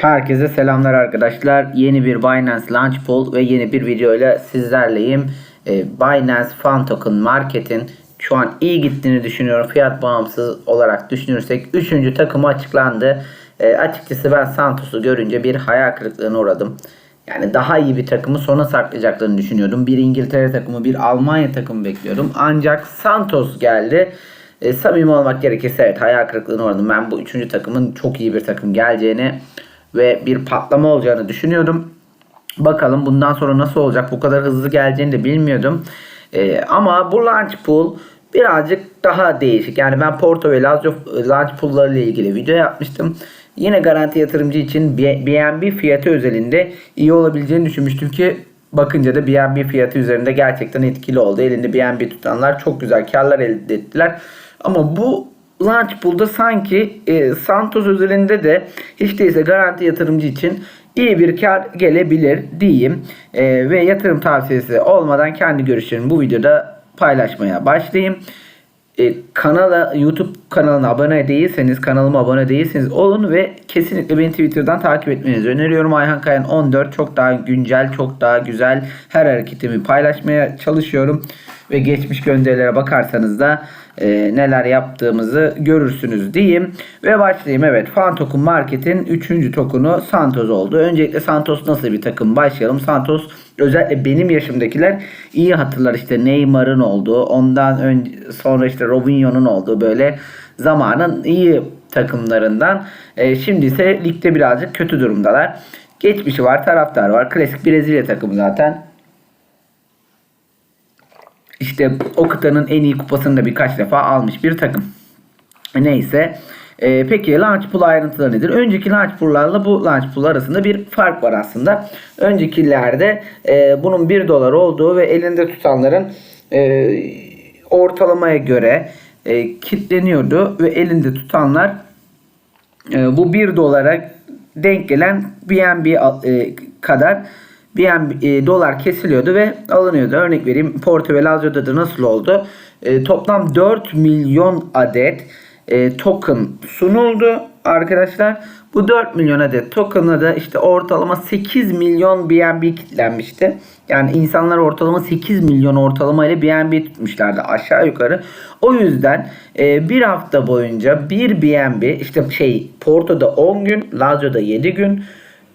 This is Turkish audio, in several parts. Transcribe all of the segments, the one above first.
Herkese selamlar arkadaşlar. Yeni bir Binance Launch Pool ve yeni bir video ile sizlerleyim. Ee, Binance Fan Token Market'in şu an iyi gittiğini düşünüyorum. Fiyat bağımsız olarak düşünürsek 3. takımı açıklandı. Ee, açıkçası ben Santos'u görünce bir hayal kırıklığına uğradım. Yani daha iyi bir takımı sona saklayacaklarını düşünüyordum. Bir İngiltere takımı, bir Almanya takımı bekliyordum. Ancak Santos geldi. E, samimi olmak gerekirse evet hayal kırıklığına uğradım. Ben bu üçüncü takımın çok iyi bir takım geleceğini ve bir patlama olacağını düşünüyordum. Bakalım bundan sonra nasıl olacak? Bu kadar hızlı geleceğini de bilmiyordum. E, ama bu launch pool birazcık daha değişik. Yani ben Porto ve Lazio launch pool'ları ile ilgili video yapmıştım. Yine garanti yatırımcı için BNB fiyatı özelinde iyi olabileceğini düşünmüştüm ki bakınca da BNB fiyatı üzerinde gerçekten etkili oldu. Elinde BNB tutanlar çok güzel karlar elde ettiler. Ama bu launch pool'da sanki e, Santos özelinde de hiç değilse garanti yatırımcı için iyi bir kar gelebilir diyeyim. E, ve yatırım tavsiyesi olmadan kendi görüşlerimi bu videoda paylaşmaya başlayayım. E, kanala YouTube kanalına abone değilseniz kanalıma abone değilseniz olun ve kesinlikle beni Twitter'dan takip etmenizi öneriyorum. Ayhan Kayan 14 çok daha güncel, çok daha güzel her hareketimi paylaşmaya çalışıyorum ve geçmiş gönderilere bakarsanız da e, neler yaptığımızı görürsünüz diyeyim. Ve başlayayım. Evet Fan Token Market'in 3. tokunu Santos oldu. Öncelikle Santos nasıl bir takım başlayalım. Santos özellikle benim yaşımdakiler iyi hatırlar işte Neymar'ın olduğu ondan önce sonra işte Robinho'nun olduğu böyle zamanın iyi takımlarından. E, şimdi ise ligde birazcık kötü durumdalar. Geçmişi var, taraftar var. Klasik Brezilya takımı zaten. İşte o kıtanın en iyi kupasını da birkaç defa almış bir takım. Neyse. Ee, peki launch pool ayrıntıları nedir? Önceki launch pool'larla bu launch pool arasında bir fark var aslında. Öncekilerde e, bunun 1 dolar olduğu ve elinde tutanların e, ortalamaya göre e, kitleniyordu ve elinde tutanlar e, bu 1 dolara denk gelen BNB e, kadar BNB e, dolar kesiliyordu ve alınıyordu. Örnek vereyim Porto ve Lazio'da da nasıl oldu? E, toplam 4 milyon adet e, token sunuldu arkadaşlar. Bu 4 milyon adet token'a da işte ortalama 8 milyon BNB kitlenmişti. Yani insanlar ortalama 8 milyon ortalama ile BNB tutmuşlardı aşağı yukarı. O yüzden e, bir hafta boyunca bir BNB işte şey Porto'da 10 gün, Lazio'da 7 gün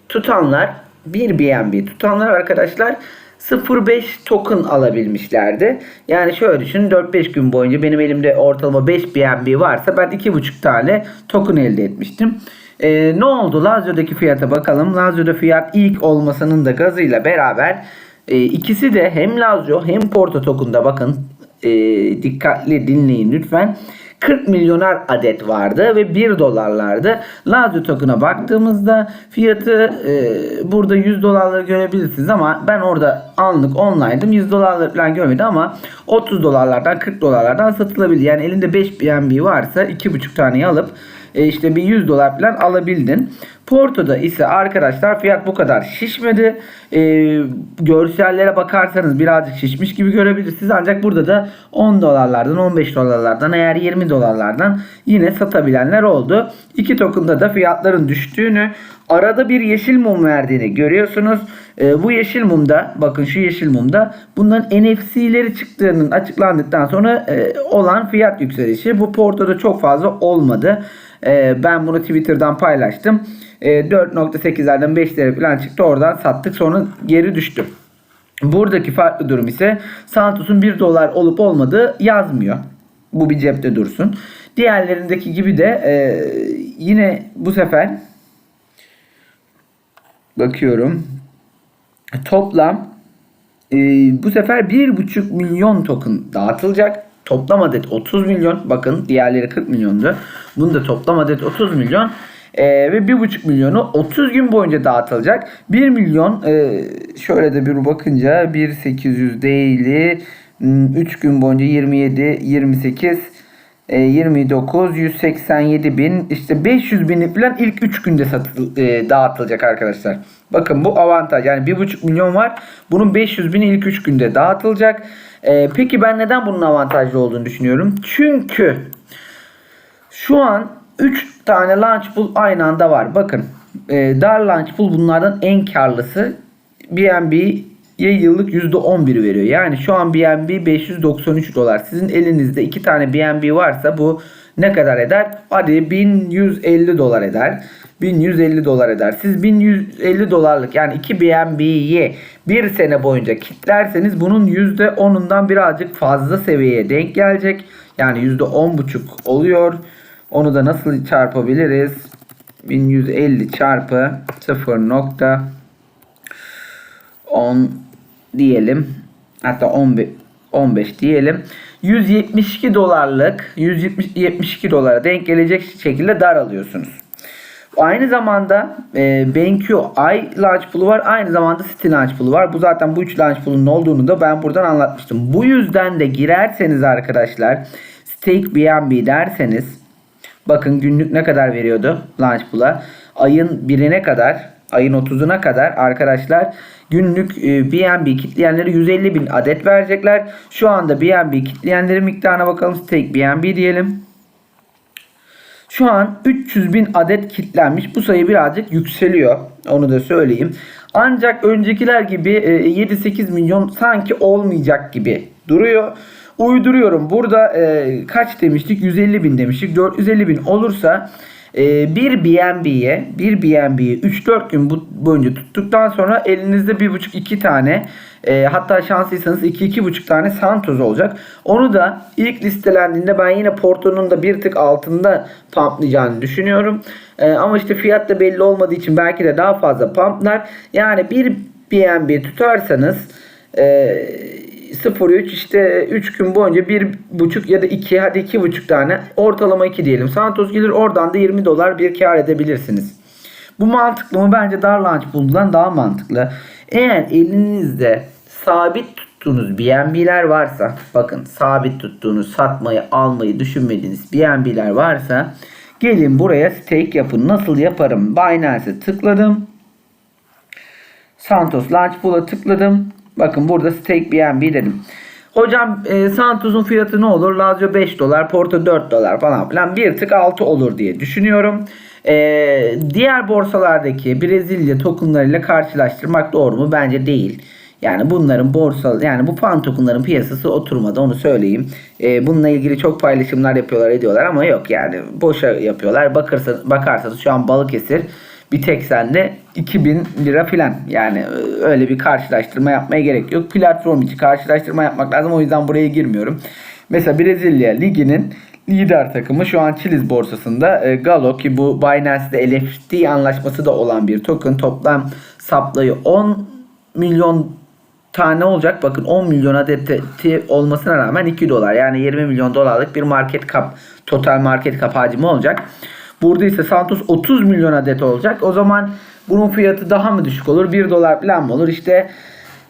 tutanlar bir BNB tutanlar arkadaşlar 0.5 token alabilmişlerdi. Yani şöyle düşünün 4-5 gün boyunca benim elimde ortalama 5 BNB varsa ben 2.5 tane token elde etmiştim. Ee, ne oldu? Lazio'daki fiyata bakalım. Lazio'da fiyat ilk olmasının da gazıyla beraber e, ikisi de hem Lazio hem Porto token'da bakın e, dikkatli dinleyin lütfen. 40 milyoner adet vardı ve 1 dolarlardı. Lazio token'a baktığımızda fiyatı e, burada 100 dolarları görebilirsiniz ama ben orada anlık online'dım. 100 dolarlar falan görmedim ama 30 dolarlardan 40 dolarlardan satılabilir. Yani elinde 5 BNB varsa 2,5 taneyi alıp e, işte bir 100 dolar falan alabildin. Porto'da ise arkadaşlar fiyat bu kadar şişmedi. E, görsellere bakarsanız birazcık şişmiş gibi görebilirsiniz. Ancak burada da 10 dolarlardan 15 dolarlardan eğer 20 dolarlardan yine satabilenler oldu. İki token'da da fiyatların düştüğünü arada bir yeşil mum verdiğini görüyorsunuz. E, bu yeşil mumda bakın şu yeşil mumda bunların NFC'leri çıktığının açıklandıktan sonra e, olan fiyat yükselişi. Bu Porto'da çok fazla olmadı. E, ben bunu Twitter'dan paylaştım. E, 4.8'lerden 5'lere falan çıktı. Oradan sattık. Sonra geri düştü. Buradaki farklı durum ise Santos'un 1 dolar olup olmadığı yazmıyor. Bu bir cepte dursun. Diğerlerindeki gibi de e, yine bu sefer bakıyorum toplam e, bu sefer 1,5 milyon token dağıtılacak. Toplam adet 30 milyon. Bakın diğerleri 40 milyondu. Bunu da toplam adet 30 milyon. Ee, ve 1,5 milyonu 30 gün boyunca dağıtılacak. 1 milyon e, şöyle de bir bakınca 1.800 değili 3 gün boyunca 27, 28, e, 29, 187 bin işte 500 bin falan ilk 3 günde satıl, e, dağıtılacak arkadaşlar. Bakın bu avantaj yani 1,5 milyon var. Bunun 500 bin ilk 3 günde dağıtılacak. E, peki ben neden bunun avantajlı olduğunu düşünüyorum? Çünkü şu an 3 tane launch pool aynı anda var. Bakın e, Dar Launch Pool bunlardan en karlısı. BNB'ye yıllık %11 veriyor. Yani şu an BNB 593 dolar. Sizin elinizde iki tane BNB varsa bu ne kadar eder? Hadi 1150 dolar eder. 1150 dolar eder. Siz 1150 dolarlık yani 2 BNB'yi bir sene boyunca kitlerseniz bunun %10'undan birazcık fazla seviyeye denk gelecek. Yani %10,5 oluyor. Onu da nasıl çarpabiliriz? 1150 çarpı 0.10 diyelim. Hatta 15 15 diyelim. 172 dolarlık 172 dolara denk gelecek şekilde dar alıyorsunuz. Aynı zamanda e, BenQ Ay launch pool'u var. Aynı zamanda City launch pool'u var. Bu zaten bu üç launch pool'un olduğunu da ben buradan anlatmıştım. Bu yüzden de girerseniz arkadaşlar stake BNB derseniz bakın günlük ne kadar veriyordu launch pool'a. Ayın birine kadar ayın 30'una kadar arkadaşlar günlük e, BNB kitleyenleri 150 bin adet verecekler. Şu anda BNB kitleyenleri miktarına bakalım. Stake BNB diyelim. Şu an 300 bin adet kitlenmiş. Bu sayı birazcık yükseliyor. Onu da söyleyeyim. Ancak öncekiler gibi e, 7-8 milyon sanki olmayacak gibi duruyor. Uyduruyorum. Burada e, kaç demiştik? 150 bin demiştik. 450 bin olursa e, bir BNB'ye bir BNB'yi 3-4 gün bu, boyunca tuttuktan sonra elinizde 1,5-2 tane e, hatta şanslıysanız 2-2,5 tane Santos olacak. Onu da ilk listelendiğinde ben yine Porto'nun da bir tık altında pumplayacağını düşünüyorum. E, ama işte fiyat da belli olmadığı için belki de daha fazla pumplar. Yani bir BNB tutarsanız e, 0-3 işte 3 gün boyunca 1,5 ya da 2 hadi 2,5 tane ortalama 2 diyelim. Santos gelir oradan da 20 dolar bir kar edebilirsiniz. Bu mantıklı mı? Bence dar pool'dan daha mantıklı. Eğer elinizde sabit tuttuğunuz BNB'ler varsa bakın sabit tuttuğunuz satmayı almayı düşünmediğiniz BNB'ler varsa gelin buraya stake yapın. Nasıl yaparım? Binance'e tıkladım. Santos Launch Pool'a tıkladım. Bakın burada stake BNB dedim. Hocam e, Santos'un fiyatı ne olur? Lazio 5 dolar, Porto 4 dolar falan filan. Bir tık 6 olur diye düşünüyorum. E, diğer borsalardaki Brezilya tokenlarıyla karşılaştırmak doğru mu? Bence değil. Yani bunların borsa yani bu fan tokenların piyasası oturmadı onu söyleyeyim. E, bununla ilgili çok paylaşımlar yapıyorlar ediyorlar ama yok yani boşa yapıyorlar. Bakırsanız, bakarsanız şu an Balıkesir bir tek sende 2000 lira filan. Yani e, öyle bir karşılaştırma yapmaya gerek yok. Platform içi karşılaştırma yapmak lazım. O yüzden buraya girmiyorum. Mesela Brezilya Ligi'nin lider takımı şu an Chiliz borsasında e, Galo ki bu Binance'de LFT anlaşması da olan bir token. Toplam saplayı 10 milyon tane olacak. Bakın 10 milyon adeti olmasına rağmen 2 dolar yani 20 milyon dolarlık bir market cap total market cap hacmi olacak. Burada ise Santos 30 milyon adet olacak. O zaman bunun fiyatı daha mı düşük olur? 1 dolar falan mı olur? İşte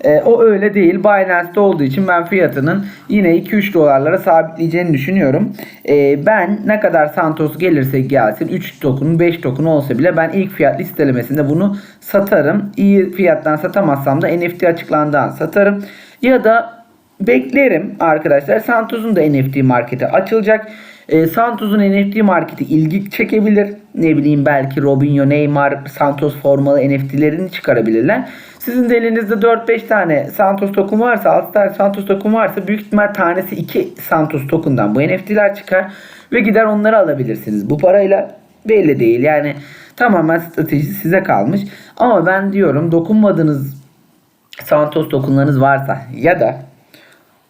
e, o öyle değil. Binance'de olduğu için ben fiyatının yine 2-3 dolarlara sabitleyeceğini düşünüyorum. E, ben ne kadar Santos gelirse gelsin 3 token 5 token olsa bile ben ilk fiyat listelemesinde bunu satarım. İyi fiyattan satamazsam da NFT açıklandığından satarım. Ya da beklerim arkadaşlar. Santos'un da NFT marketi açılacak. E, Santos'un NFT marketi ilgi çekebilir. Ne bileyim belki Robinho, Neymar, Santos formalı NFT'lerini çıkarabilirler. Sizin de elinizde 4-5 tane Santos token varsa, 6 tane Santos token varsa büyük ihtimal tanesi 2 Santos token'dan bu NFT'ler çıkar ve gider onları alabilirsiniz. Bu parayla belli değil. Yani tamamen stratejisi size kalmış. Ama ben diyorum dokunmadığınız Santos tokenlarınız varsa ya da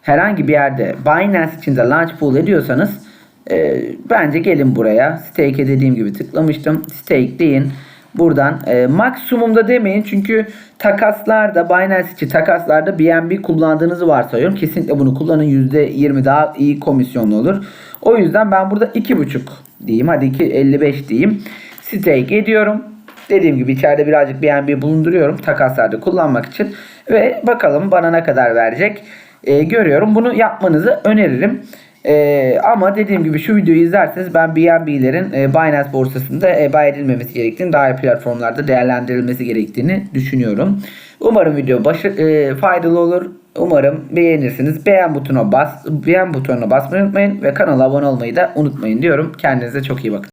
herhangi bir yerde Binance içinde launch pool ediyorsanız e, bence gelin buraya. Stake'e dediğim gibi tıklamıştım. Stake deyin. Buradan e, maksimumda demeyin çünkü takaslarda Binance içi takaslarda BNB kullandığınızı varsayıyorum. Kesinlikle bunu kullanın %20 daha iyi komisyonlu olur. O yüzden ben burada 2.5 diyeyim. Hadi 2.55 diyeyim. Stake ediyorum. Dediğim gibi içeride birazcık BNB bulunduruyorum takaslarda kullanmak için. Ve bakalım bana ne kadar verecek. E, görüyorum. Bunu yapmanızı öneririm. Ee, ama dediğim gibi şu videoyu izlerseniz ben BNB'lerin e, Binance borsasında eba edilmemesi gerektiğini, daha iyi platformlarda değerlendirilmesi gerektiğini düşünüyorum. Umarım video başı, e, faydalı olur. Umarım beğenirsiniz. Beğen butonuna bas, beğen butonuna basmayı unutmayın ve kanala abone olmayı da unutmayın diyorum. Kendinize çok iyi bakın.